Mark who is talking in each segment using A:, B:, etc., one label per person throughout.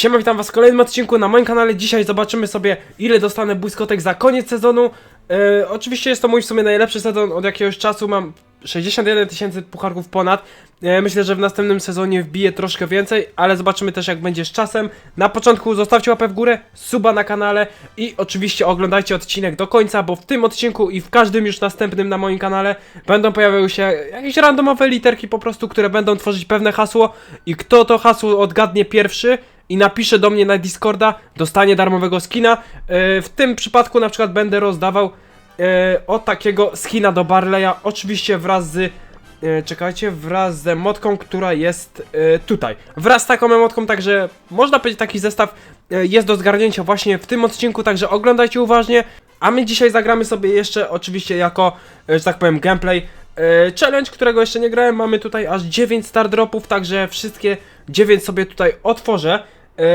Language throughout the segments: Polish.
A: Siema, witam was w kolejnym odcinku na moim kanale. Dzisiaj zobaczymy sobie, ile dostanę błyskotek za koniec sezonu. E, oczywiście jest to mój w sumie najlepszy sezon od jakiegoś czasu. Mam 61 tysięcy pucharków ponad. E, myślę, że w następnym sezonie wbiję troszkę więcej, ale zobaczymy też jak będzie z czasem. Na początku zostawcie łapę w górę, suba na kanale i oczywiście oglądajcie odcinek do końca, bo w tym odcinku i w każdym już następnym na moim kanale będą pojawiały się jakieś randomowe literki po prostu, które będą tworzyć pewne hasło i kto to hasło odgadnie pierwszy i napisze do mnie na Discorda, dostanie darmowego skina. E, w tym przypadku na przykład będę rozdawał e, od takiego skina do Barleya, oczywiście wraz z e, czekajcie, wraz z emotką, która jest tutaj. Wraz z taką emotką, także można powiedzieć taki zestaw jest do zgarnięcia właśnie w tym odcinku, także oglądajcie uważnie. A my dzisiaj zagramy sobie jeszcze oczywiście jako, że tak powiem, gameplay challenge, którego jeszcze nie grałem. Mamy tutaj aż 9 star dropów, także wszystkie 9 sobie tutaj otworzę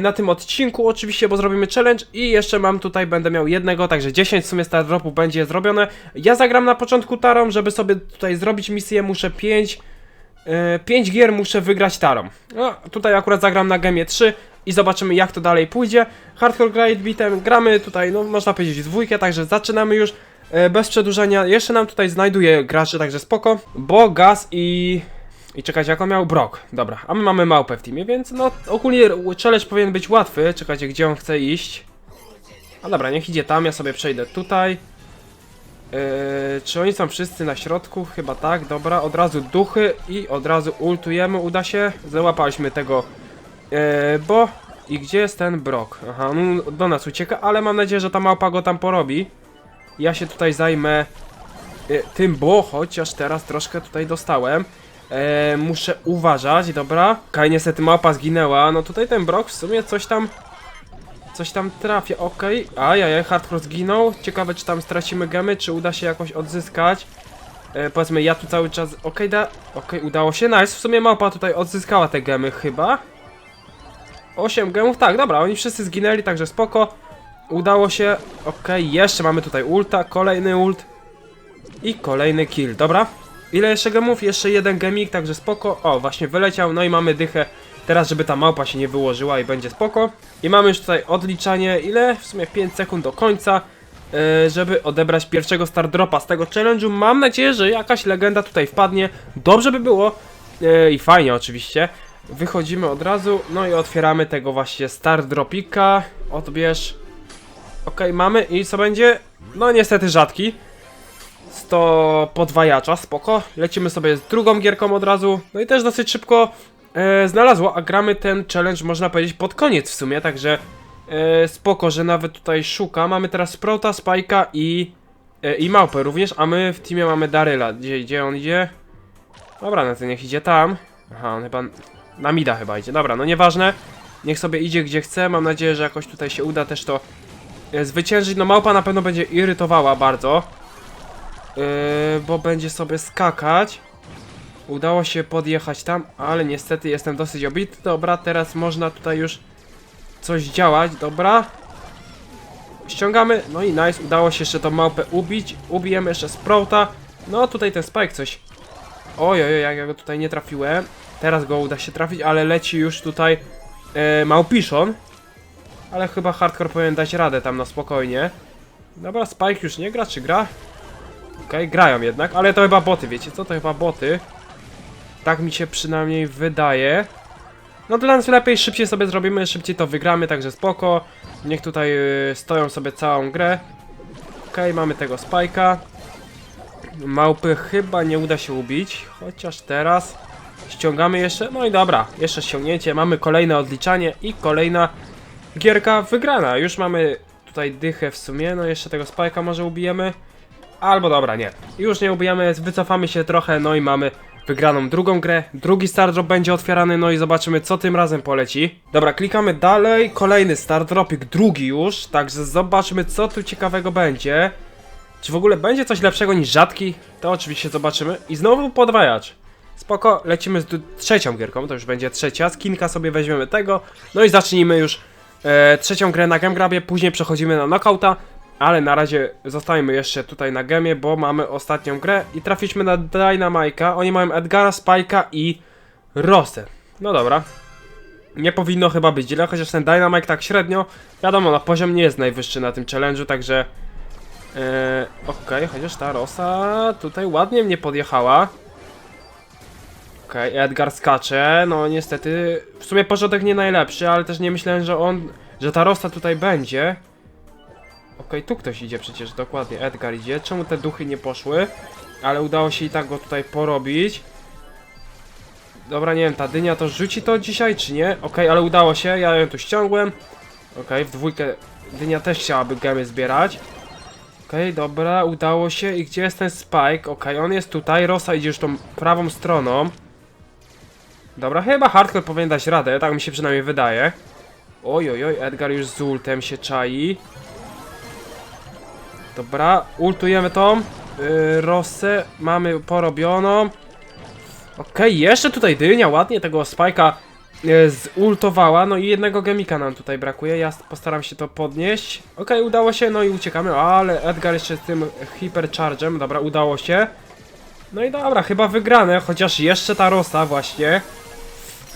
A: na tym odcinku oczywiście, bo zrobimy challenge i jeszcze mam tutaj, będę miał jednego, także 10 w sumie star dropów będzie zrobione. Ja zagram na początku tarą, żeby sobie tutaj zrobić misję, muszę 5 5 gier muszę wygrać tarą. No, tutaj akurat zagram na gemie 3 i zobaczymy jak to dalej pójdzie. Hardcore Grade Beatem gramy tutaj, no można powiedzieć dwójkę, także zaczynamy już e, bez przedłużenia. Jeszcze nam tutaj znajduje graczy, także spoko. Bo Gaz i... I czekajcie, jak on miał? Brok. Dobra, a my mamy małpę w teamie, więc no ogólnie challenge powinien być łatwy. Czekajcie, gdzie on chce iść. A dobra, niech idzie tam, ja sobie przejdę tutaj. Yy, czy oni są wszyscy na środku? Chyba tak, dobra, od razu duchy i od razu ultujemy, uda się. Załapaliśmy tego, yy, bo... I gdzie jest ten Brok? Aha, on do nas ucieka, ale mam nadzieję, że ta małpa go tam porobi. Ja się tutaj zajmę yy, tym, bo chociaż teraz troszkę tutaj dostałem. E, muszę uważać, dobra. Kaj, niestety małpa zginęła. No tutaj ten Brok w sumie coś tam... Coś tam trafia, okej. Okay. Ajajaj, hardcore zginął. Ciekawe, czy tam stracimy gemy, czy uda się jakoś odzyskać. E, powiedzmy, ja tu cały czas... Okej, okay, da... Okej, okay, udało się. Nice, w sumie małpa tutaj odzyskała te gemy chyba. 8 gemów, tak, dobra, oni wszyscy zginęli, także spoko. Udało się. Okej, jeszcze mamy tutaj ulta, kolejny ult. I kolejny kill, dobra. Ile jeszcze gemów? Jeszcze jeden gemik, także spoko. O, właśnie wyleciał, no i mamy dychę. Teraz, żeby ta małpa się nie wyłożyła i będzie spoko. I mamy już tutaj odliczanie, ile? W sumie 5 sekund do końca, yy, żeby odebrać pierwszego star dropa z tego challenge'u. Mam nadzieję, że jakaś legenda tutaj wpadnie. Dobrze by było yy, i fajnie oczywiście. Wychodzimy od razu, no i otwieramy tego właśnie star dropika. Odbierz. Ok, mamy i co będzie? No niestety rzadki. 100 podwajacza, spoko. Lecimy sobie z drugą gierką od razu. No i też dosyć szybko e, znalazło, a gramy ten challenge można powiedzieć pod koniec w sumie, także e, spoko, że nawet tutaj szuka. Mamy teraz Sprota, Spajka i, e, i Małpę również, a my w teamie mamy Daryla. Gdzie, gdzie on idzie? Dobra, no to niech idzie tam. Aha, on chyba na mida chyba idzie. Dobra, no nieważne. Niech sobie idzie gdzie chce. Mam nadzieję, że jakoś tutaj się uda też to e, zwyciężyć. No Małpa na pewno będzie irytowała bardzo. Yy, bo będzie sobie skakać. Udało się podjechać tam, ale niestety jestem dosyć obity. Dobra, teraz można tutaj już coś działać, dobra. Ściągamy, no i nice, udało się jeszcze tą małpę ubić. Ubijemy jeszcze Sprouta. No tutaj ten Spike coś. Oj, oj, jak ja go tutaj nie trafiłem. Teraz go uda się trafić, ale leci już tutaj e, małpiszon. Ale chyba hardcore powinien dać radę tam na spokojnie. Dobra, Spike już nie gra, czy gra? Okay, grają jednak, ale to chyba boty, wiecie co? To chyba boty. Tak mi się przynajmniej wydaje. No dla nas lepiej, szybciej sobie zrobimy, szybciej to wygramy, także spoko. Niech tutaj yy, stoją sobie całą grę. Okay, mamy tego spajka. Małpy chyba nie uda się ubić, chociaż teraz ściągamy jeszcze. No i dobra, jeszcze ściągnięcie. Mamy kolejne odliczanie i kolejna gierka wygrana. Już mamy tutaj dychę w sumie, no jeszcze tego spajka może ubijemy. Albo dobra, nie. Już nie ubijamy, wycofamy się trochę, no i mamy wygraną drugą grę. Drugi star drop będzie otwierany, no i zobaczymy co tym razem poleci. Dobra, klikamy dalej. Kolejny star dropik, drugi już. Także zobaczmy co tu ciekawego będzie. Czy w ogóle będzie coś lepszego niż rzadki? To oczywiście zobaczymy. I znowu podwajacz. Spoko, lecimy z trzecią gierką, to już będzie trzecia. Skinka sobie weźmiemy tego. No i zacznijmy już e, trzecią grę na Gemgrabie, później przechodzimy na Knockouta. Ale na razie zostajemy jeszcze tutaj na gemie, bo mamy ostatnią grę i trafiliśmy na Dynamike'a. Oni mają Edgara, Spike'a i Rosę. No dobra. nie powinno chyba być źle, chociaż ten Dynamite tak średnio, wiadomo, no poziom nie jest najwyższy na tym challenge'u, także e, okej, chociaż ta Rosa tutaj ładnie mnie podjechała. Okej, Edgar skacze, no niestety, w sumie początek nie najlepszy, ale też nie myślałem, że on, że ta Rosa tutaj będzie. Okej, tu ktoś idzie przecież, dokładnie, Edgar idzie. Czemu te duchy nie poszły? Ale udało się i tak go tutaj porobić. Dobra, nie wiem, ta dynia to rzuci to dzisiaj, czy nie? Okej, ale udało się, ja ją tu ściągłem. Okej, w dwójkę dynia też chciałaby gemy zbierać. Okej, dobra, udało się. I gdzie jest ten Spike? Okej, on jest tutaj, Rosa idzie już tą prawą stroną. Dobra, chyba Hardcore powinien dać radę, tak mi się przynajmniej wydaje. Oj, oj, oj, Edgar już z ultem się czai. Dobra, ultujemy tą yy, Rosę, mamy porobioną. Okej, jeszcze tutaj dynia ładnie tego spajka yy, zultowała, no i jednego gemika nam tutaj brakuje, ja postaram się to podnieść. Okej, udało się, no i uciekamy, ale Edgar jeszcze z tym hiperchargem, dobra, udało się. No i dobra, chyba wygrane, chociaż jeszcze ta Rosa właśnie.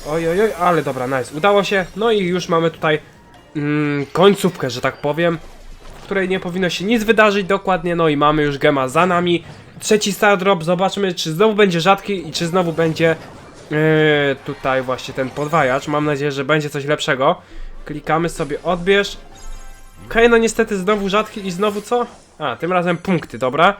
A: Oj, oj, oj, ale dobra, nice, udało się. No i już mamy tutaj mm, końcówkę, że tak powiem której nie powinno się nic wydarzyć dokładnie, no i mamy już gema za nami. Trzeci star drop, zobaczmy czy znowu będzie rzadki i czy znowu będzie yy, tutaj właśnie ten podwajacz. Mam nadzieję, że będzie coś lepszego. Klikamy sobie odbierz. Okej, no niestety znowu rzadki i znowu co? A, tym razem punkty, dobra.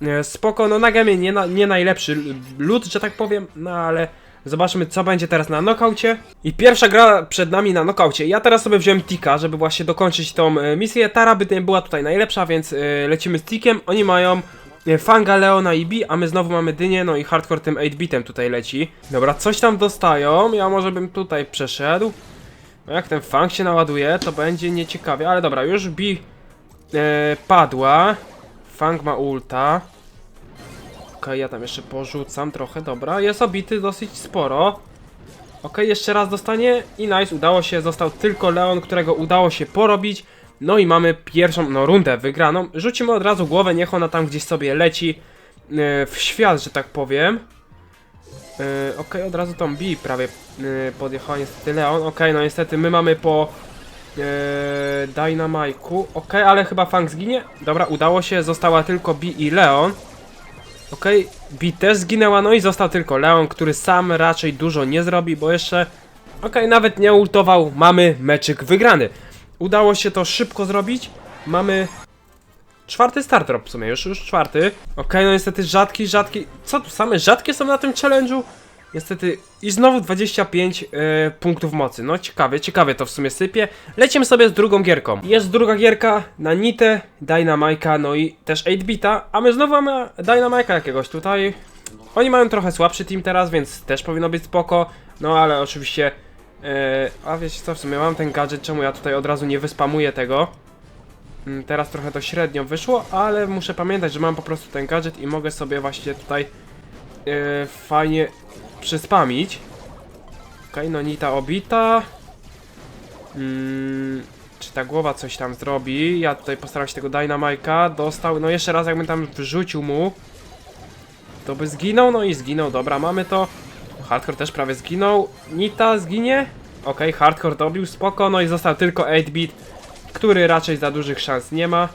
A: Yy, spoko, no na gemie nie, na, nie najlepszy lód, że tak powiem, no ale... Zobaczmy, co będzie teraz na nokaucie. I pierwsza gra przed nami na nokaucie. Ja teraz sobie wziąłem Tika, żeby właśnie dokończyć tą e, misję. Tara by nie była tutaj najlepsza, więc e, lecimy z Tikiem. Oni mają e, Fanga, Leona i B, a my znowu mamy Dynię, no i Hardcore tym 8-bitem tutaj leci. Dobra, coś tam dostają. Ja może bym tutaj przeszedł. No jak ten Fang się naładuje, to będzie nieciekawie, ale dobra, już B padła. Fang ma ulta. Okej, ja tam jeszcze porzucam trochę, dobra. Jest obity dosyć sporo. Okej, jeszcze raz dostanie i nice, udało się, został tylko Leon, którego udało się porobić. No i mamy pierwszą, no rundę wygraną. Rzucimy od razu głowę, niech ona tam gdzieś sobie leci yy, w świat, że tak powiem. Yy, Okej, od razu tą B prawie yy, podjechała niestety Leon. Okej, no niestety my mamy po yy, Dynamike'u. Okej, ale chyba Fang zginie. Dobra, udało się, została tylko B i Leon. Okej, okay. też zginęła, no i został tylko Leon, który sam raczej dużo nie zrobi, bo jeszcze... Okej, nawet nie ultował, mamy meczyk wygrany. Udało się to szybko zrobić, mamy... Czwarty start drop w sumie, już, już czwarty. Okej, no niestety rzadki, rzadki... Co tu, same rzadkie są na tym challenge'u? Niestety, i znowu 25 e, punktów mocy. No ciekawie, ciekawie to w sumie sypie. Lecimy sobie z drugą gierką. Jest druga gierka na Nitę, Dynamike'a, no i też 8-bita, a my znowu mamy Dynamike'a jakiegoś tutaj. Oni mają trochę słabszy team teraz, więc też powinno być spoko. No ale oczywiście, e, a wiecie co, w sumie mam ten gadżet, czemu ja tutaj od razu nie wyspamuję tego. Mm, Teraz trochę to średnio wyszło, ale muszę pamiętać, że mam po prostu ten gadżet i mogę sobie właśnie tutaj e, fajnie przyspamić. Okej, no Nita obita. Mm, czy ta głowa coś tam zrobi? Ja tutaj postaram się tego Dynamike'a. Dostał, no jeszcze raz jakbym tam wrzucił mu. To by zginął, no i zginął, dobra, mamy to. Hardcore też prawie zginął. Nita zginie? Okej, Hardcore dobił, spoko, no i został tylko 8-bit, który raczej za dużych szans nie ma.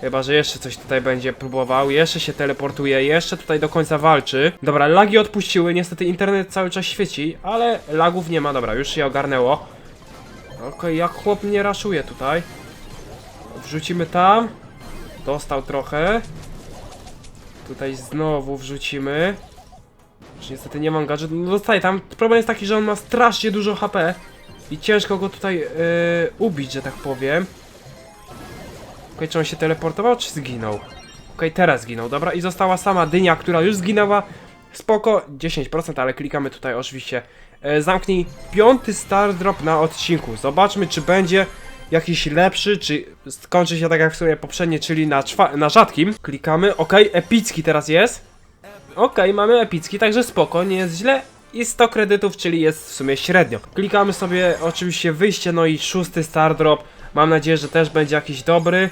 A: Chyba, że jeszcze coś tutaj będzie próbował, jeszcze się teleportuje, jeszcze tutaj do końca walczy. Dobra, lagi odpuściły, niestety internet cały czas świeci, ale lagów nie ma, dobra, już się ogarnęło. Okej, jak chłop mnie raszuje tutaj. Wrzucimy tam. Dostał trochę. Tutaj znowu wrzucimy. Już niestety nie mam gadżetu, no dostaję tam. Problem jest taki, że on ma strasznie dużo HP. I ciężko go tutaj yy, ubić, że tak powiem. Okej, czy on się teleportował, czy zginął? Okej, teraz zginął, dobra. I została sama dynia, która już zginęła. Spoko, 10%, ale klikamy tutaj oczywiście. E, zamknij piąty star drop na odcinku. Zobaczmy, czy będzie jakiś lepszy, czy skończy się tak jak w sumie poprzednie, czyli na, na rzadkim. Klikamy, okej, epicki teraz jest. Okej, mamy epicki, także spoko, nie jest źle. I 100 kredytów, czyli jest w sumie średnio. Klikamy sobie oczywiście wyjście, no i szósty star drop. Mam nadzieję, że też będzie jakiś dobry.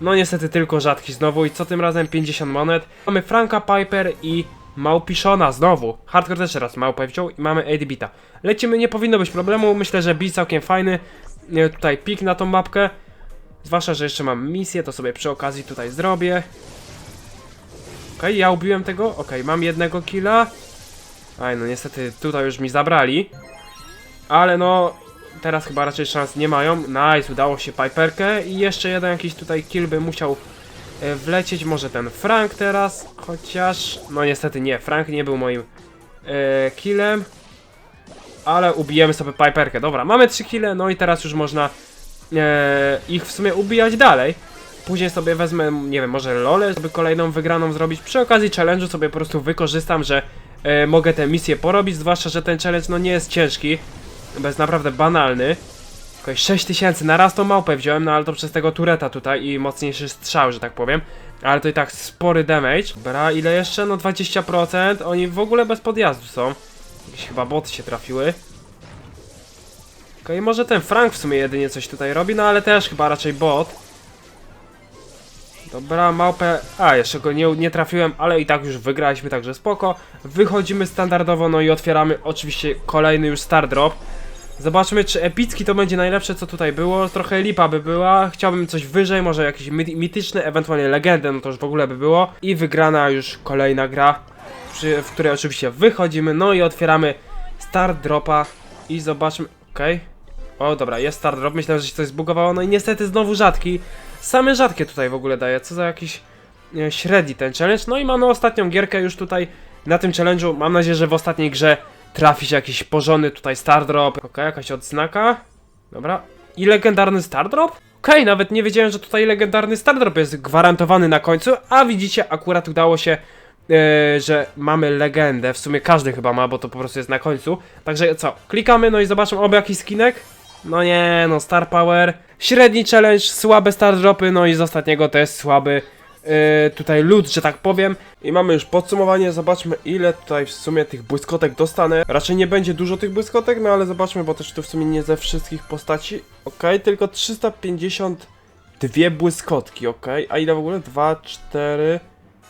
A: No niestety tylko rzadki znowu i co tym razem 50 monet. Mamy Franka Piper i Małpiszona znowu. Hardcore też raz małpę wziął i mamy 8 bita. Lecimy, nie powinno być problemu. Myślę, że bit całkiem fajny. Nie, Tutaj pik na tą mapkę. Zwłaszcza, że jeszcze mam misję, to sobie przy okazji tutaj zrobię. Okej, ja ubiłem tego. Okej, mam jednego killa. Aj, no niestety tutaj już mi zabrali. Ale no, teraz chyba raczej szans nie mają. Nice, udało się Piperkę i jeszcze jeden jakiś tutaj kill by musiał e, wlecieć. Może ten Frank teraz, chociaż... No niestety nie, Frank nie był moim e, killem. Ale ubijemy sobie Piperkę. Dobra, mamy trzy kille, no i teraz już można e, ich w sumie ubijać dalej. Później sobie wezmę, nie wiem, może lole, żeby kolejną wygraną zrobić. Przy okazji challenge'u sobie po prostu wykorzystam, że e, mogę tę misję porobić, zwłaszcza, że ten challenge no nie jest ciężki, bo jest naprawdę banalny. Okej, 6000, na raz tą małpę wziąłem, no ale to przez tego tureta tutaj i mocniejszy strzał, że tak powiem. Ale to i tak spory damage. Dobra, ile jeszcze? No 20%. Oni w ogóle bez podjazdu są. Jakieś chyba boty się trafiły. Okej, może ten Frank w sumie jedynie coś tutaj robi, no ale też chyba raczej bot. Dobra, małpę. A, jeszcze go nie, nie trafiłem, ale i tak już wygraliśmy, także spoko. Wychodzimy standardowo, no i otwieramy oczywiście kolejny już star drop. Zobaczmy, czy epicki to będzie najlepsze, co tutaj było. Trochę lipa by była. Chciałbym coś wyżej, może jakiś mi- mityczny, ewentualnie legendę, no to już w ogóle by było. I wygrana już kolejna gra, przy, w której oczywiście wychodzimy, no i otwieramy star dropa i zobaczmy. Okej. O, dobra, jest star drop. Myślałem, że się coś zbugowało. No i niestety znowu rzadki. Same rzadkie tutaj w ogóle daje. Co za jakiś średni ten challenge. No i mamy ostatnią gierkę już tutaj na tym challenge'u. Mam nadzieję, że w ostatniej grze trafi się jakiś porządny tutaj star drop. Okej, jakaś odznaka. Dobra. I legendarny star drop? Okej, nawet nie wiedziałem, że tutaj legendarny star drop jest gwarantowany na końcu, a widzicie, akurat udało się e, że mamy legendę, w sumie każdy chyba ma, bo to po prostu jest na końcu. Także co, klikamy, no i zobaczymy oby jakiś skinek. No nie, no Star Power, średni challenge, słabe star dropy, no i z ostatniego jest słaby yy, tutaj loot, że tak powiem. I mamy już podsumowanie, zobaczmy ile tutaj w sumie tych błyskotek dostanę. Raczej nie będzie dużo tych błyskotek, no ale zobaczmy, bo też tu w sumie nie ze wszystkich postaci. Okej, tylko 352 błyskotki, okej. A ile w ogóle? 2, 4,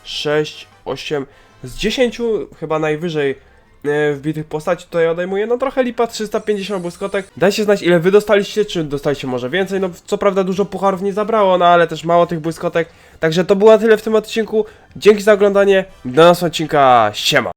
A: 6, 8, z 10 chyba najwyżej e, wbitych postaci tutaj odejmuję. No trochę lipa, 350 błyskotek. Dajcie znać ile wy dostaliście, czy dostaliście może więcej. No co prawda dużo pucharów nie zabrało, no ale też mało tych błyskotek. Także to było tyle w tym odcinku. Dzięki za oglądanie. Do następnego odcinka. Siema.